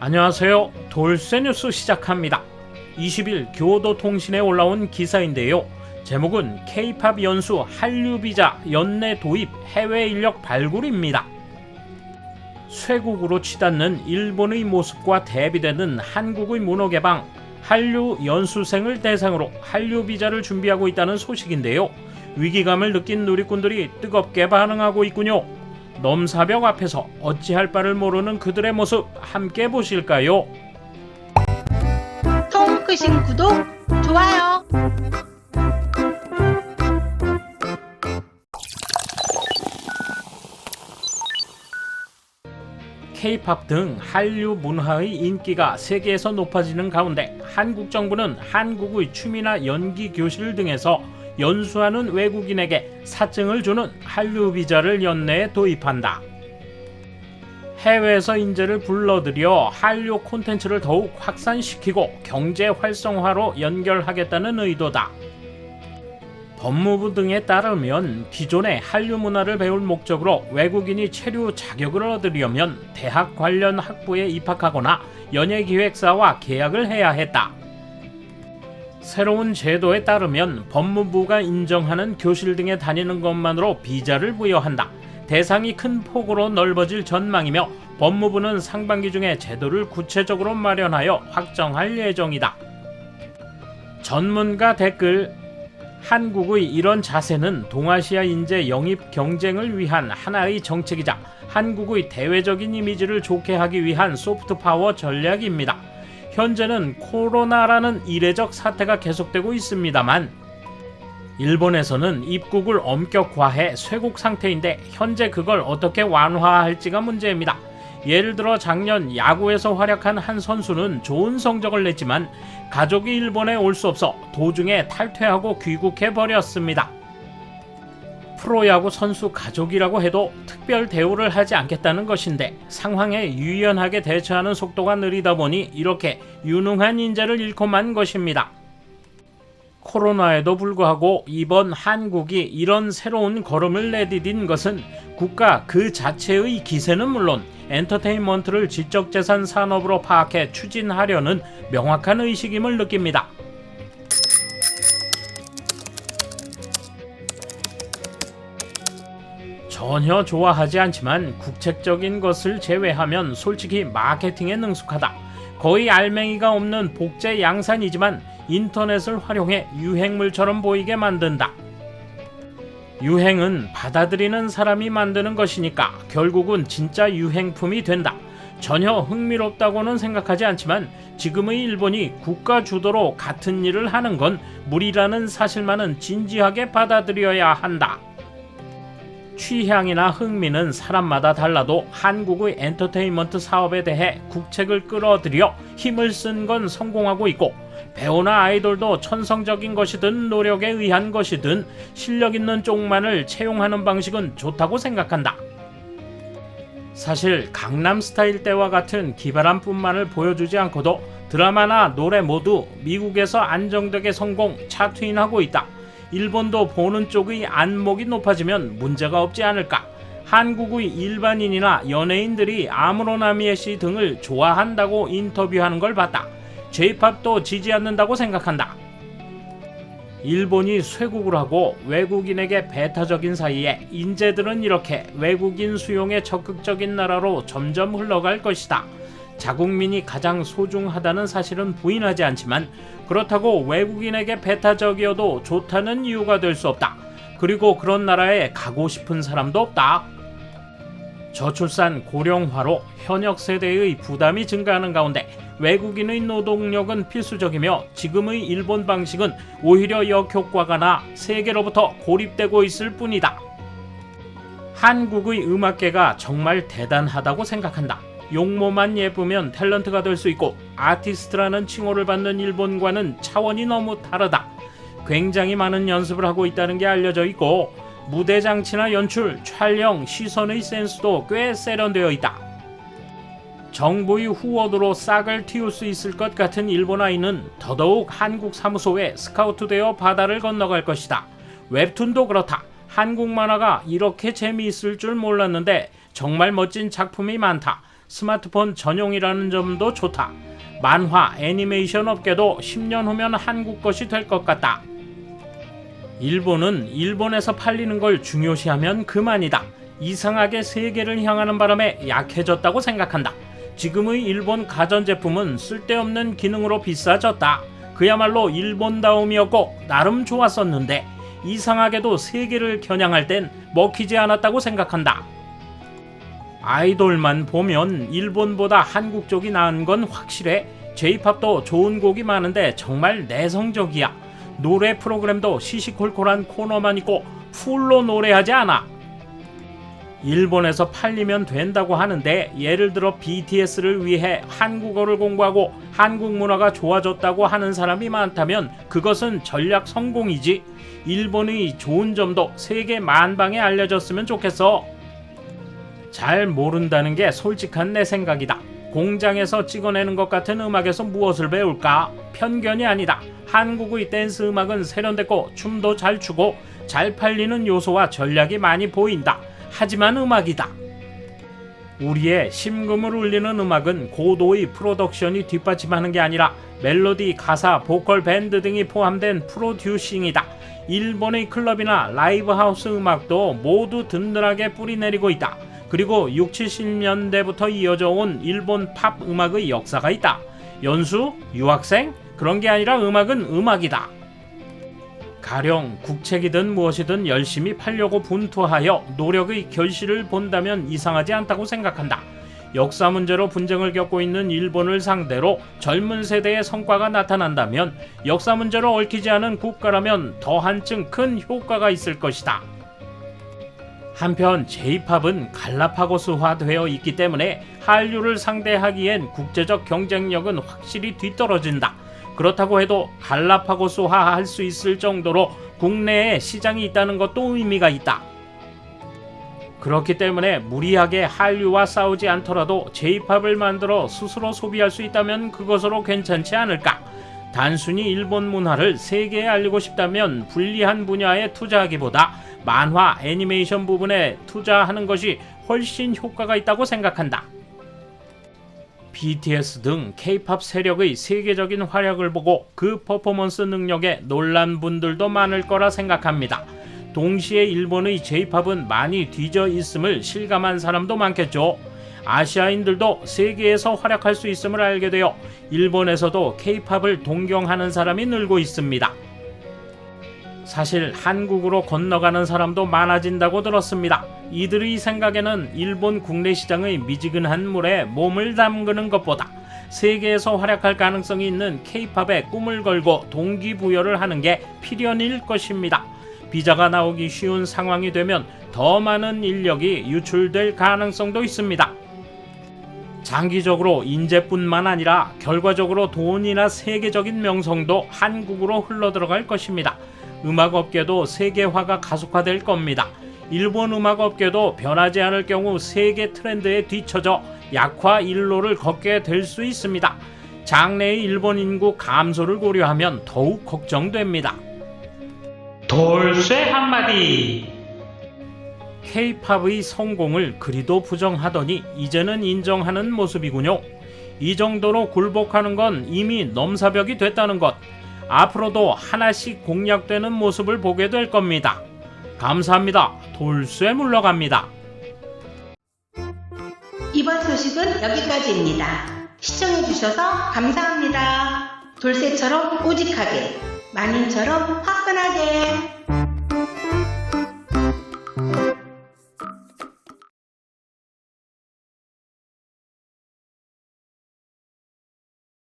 안녕하세요. 돌쇠 뉴스 시작합니다. 20일 교도통신에 올라온 기사인데요. 제목은 K-팝 연수 한류 비자 연내 도입 해외 인력 발굴입니다. 쇠국으로 치닫는 일본의 모습과 대비되는 한국의 문호 개방, 한류 연수생을 대상으로 한류 비자를 준비하고 있다는 소식인데요. 위기감을 느낀 누리꾼들이 뜨겁게 반응하고 있군요. 넘사벽 앞에서 어찌할 바를 모르는 그들의 모습 함께 보실까요? 통 크신 구독, 좋아요. K-팝 등 한류 문화의 인기가 세계에서 높아지는 가운데 한국 정부는 한국의 춤이나 연기 교실 등에서 연수하는 외국인에게 사증을 주는 한류 비자를 연내에 도입한다. 해외에서 인재를 불러들여 한류 콘텐츠를 더욱 확산시키고 경제 활성화로 연결하겠다는 의도다. 법무부 등에 따르면 기존의 한류 문화를 배울 목적으로 외국인이 체류 자격을 얻으려면 대학 관련 학부에 입학하거나 연예기획사와 계약을 해야 했다. 새로운 제도에 따르면 법무부가 인정하는 교실 등에 다니는 것만으로 비자를 부여한다. 대상이 큰 폭으로 넓어질 전망이며 법무부는 상반기 중에 제도를 구체적으로 마련하여 확정할 예정이다. 전문가 댓글 한국의 이런 자세는 동아시아 인재 영입 경쟁을 위한 하나의 정책이자 한국의 대외적인 이미지를 좋게 하기 위한 소프트 파워 전략입니다. 현재는 코로나라는 이례적 사태가 계속되고 있습니다만 일본에서는 입국을 엄격화해 쇄국 상태인데 현재 그걸 어떻게 완화할지가 문제입니다. 예를 들어 작년 야구에서 활약한 한 선수는 좋은 성적을 냈지만 가족이 일본에 올 수 없어 도중에 탈퇴하고 귀국해 버렸습니다. 프로야구 선수 가족이라고 해도 특별 대우를 하지 않겠다는 것인데 상황에 유연하게 대처하는 속도가 느리다 보니 이렇게 유능한 인재를 잃고 만 것입니다. 코로나에도 불구하고 이번 한국이 이런 새로운 걸음을 내디딘 것은 국가 그 자체의 기세는 물론 엔터테인먼트를 지적재산 산업으로 파악해 추진하려는 명확한 의식임을 느낍니다. 전혀 좋아하지 않지만 국책적인 것을 제외하면 솔직히 마케팅에 능숙하다. 거의 알맹이가 없는 복제 양산이지만 인터넷을 활용해 유행물처럼 보이게 만든다. 유행은 받아들이는 사람이 만드는 것이니까 결국은 진짜 유행품이 된다. 전혀 흥미롭다고는 생각하지 않지만 지금의 일본이 국가 주도로 같은 일을 하는 건 무리라는 사실만은 진지하게 받아들여야 한다. 취향이나 흥미는 사람마다 달라도 한국의 엔터테인먼트 사업에 대해 국책을 끌어들여 힘을 쓴 건 성공하고 있고 배우나 아이돌도 천성적인 것이든 노력에 의한 것이든 실력 있는 쪽만을 채용하는 방식은 좋다고 생각한다. 사실 강남 스타일 때와 같은 기발한 뿐만을 보여주지 않고도 드라마나 노래 모두 미국에서 안정되게 성공 차트인하고 있다. 일본도 보는 쪽의 안목이 높아지면 문제가 없지 않을까. 한국의 일반인이나 연예인들이 아무로나미에 씨 등을 좋아한다고 인터뷰하는 걸 봤다. J-팝도 지지 않는다고 생각한다. 일본이 쇄국을 하고 외국인에게 배타적인 사이에 인재들은 이렇게 외국인 수용에 적극적인 나라로 점점 흘러갈 것이다. 자국민이 가장 소중하다는 사실은 부인하지 않지만 그렇다고 외국인에게 배타적이어도 좋다는 이유가 될 수 없다. 그리고 그런 나라에 가고 싶은 사람도 없다. 저출산 고령화로 현역 세대의 부담이 증가하는 가운데 외국인의 노동력은 필수적이며 지금의 일본 방식은 오히려 역효과가 나 세계로부터 고립되고 있을 뿐이다. 한국의 음악계가 정말 대단하다고 생각한다. 용모만 예쁘면 탤런트가 될 수 있고 아티스트라는 칭호를 받는 일본과는 차원이 너무 다르다. 굉장히 많은 연습을 하고 있다는 게 알려져 있고 무대 장치나 연출, 촬영, 시선의 센스도 꽤 세련되어 있다. 정부의 후원으로 싹을 틔울 수 있을 것 같은 일본 아이는 더더욱 한국 사무소에 스카우트되어 바다를 건너갈 것이다. 웹툰도 그렇다. 한국 만화가 이렇게 재미있을 줄 몰랐는데 정말 멋진 작품이 많다. 스마트폰 전용이라는 점도 좋다. 만화, 애니메이션 업계도 10년 후면 한국 것이 될 것 같다. 일본은 일본에서 팔리는 걸 중요시하면 그만이다. 이상하게 세계를 향하는 바람에 약해졌다고 생각한다. 지금의 일본 가전제품은 쓸데없는 기능으로 비싸졌다. 그야말로 일본다움이었고 나름 좋았었는데 이상하게도 세계를 겨냥할 땐 먹히지 않았다고 생각한다. 아이돌만 보면 일본보다 한국 쪽이 나은 건 확실해. J-팝도 좋은 곡이 많은데 정말 내성적이야. 노래 프로그램도 시시콜콜한 코너만 있고 풀로 노래하지 않아. 일본에서 팔리면 된다고 하는데 예를 들어 BTS를 위해 한국어를 공부하고 한국 문화가 좋아졌다고 하는 사람이 많다면 그것은 전략 성공이지. 일본의 좋은 점도 세계 만방에 알려졌으면 좋겠어. 잘 모른다는 게 솔직한 내 생각이다. 공장에서 찍어내는 것 같은 음악에서 무엇을 배울까? 편견이 아니다. 한국의 댄스 음악은 세련됐고 춤도 잘 추고 잘 팔리는 요소와 전략이 많이 보인다. 하지만 음악이다. 우리의 심금을 울리는 음악은 고도의 프로덕션이 뒷받침하는 게 아니라 멜로디, 가사, 보컬, 밴드 등이 포함된 프로듀싱이다. 일본의 클럽이나 라이브 하우스 음악도 모두 든든하게 뿌리내리고 있다. 그리고 6, 70년대부터 이어져 온 일본 팝 음악의 역사가 있다. 연수, 유학생 그런 게 아니라 음악은 음악이다. 가령 국책이든 무엇이든 열심히 팔려고 분투하여 노력의 결실을 본다면 이상하지 않다고 생각한다. 역사 문제로 분쟁을 겪고 있는 일본을 상대로 젊은 세대의 성과가 나타난다면 역사 문제로 얽히지 않은 국가라면 더 한층 큰 효과가 있을 것이다. 한편 J-팝은 갈라파고스화 되어 있기 때문에 한류를 상대하기엔 국제적 경쟁력은 확실히 뒤떨어진다. 그렇다고 해도 갈라파고스화 할 수 있을 정도로 국내에 시장이 있다는 것도 의미가 있다. 그렇기 때문에 무리하게 한류와 싸우지 않더라도 J-팝을 만들어 스스로 소비할 수 있다면 그것으로 괜찮지 않을까? 단순히 일본 문화를 세계에 알리고 싶다면 불리한 분야에 투자하기보다 만화, 애니메이션 부분에 투자하는 것이 훨씬 효과가 있다고 생각한다. BTS 등 K-팝 세력의 세계적인 활약을 보고 그 퍼포먼스 능력에 놀란 분들도 많을 거라 생각합니다. 동시에 일본의 J-팝은 많이 뒤져 있음을 실감한 사람도 많겠죠. 아시아인들도 세계에서 활약할 수 있음을 알게 되어 일본에서도 K-팝을 동경하는 사람이 늘고 있습니다. 사실 한국으로 건너가는 사람도 많아진다고 들었습니다. 이들의 생각에는 일본 국내 시장의 미지근한 물에 몸을 담그는 것보다 세계에서 활약할 가능성이 있는 K-팝에 꿈을 걸고 동기부여를 하는 게 필연일 것입니다. 비자가 나오기 쉬운 상황이 되면 더 많은 인력이 유출될 가능성도 있습니다. 장기적으로 인재뿐만 아니라 결과적으로 돈이나 세계적인 명성도 한국으로 흘러들어갈 것입니다. 음악 업계도 세계화가 가속화될 겁니다. 일본 음악 업계도 변하지 않을 경우 세계 트렌드에 뒤처져 약화 일로를 걷게 될 수 있습니다. 장래의 일본 인구 감소를 고려하면 더욱 걱정됩니다. 돌쇠 한마디 K-팝의 성공을 그리도 부정하더니 이제는 인정하는 모습이군요. 이 정도로 굴복하는 건 이미 넘사벽이 됐다는 것. 앞으로도 하나씩 공략되는 모습을 보게 될 겁니다. 감사합니다. 돌쇠 물러갑니다. 이번 소식은 여기까지입니다. 시청해주셔서 감사합니다. 돌쇠처럼 우직하게, 마님처럼 화끈하게.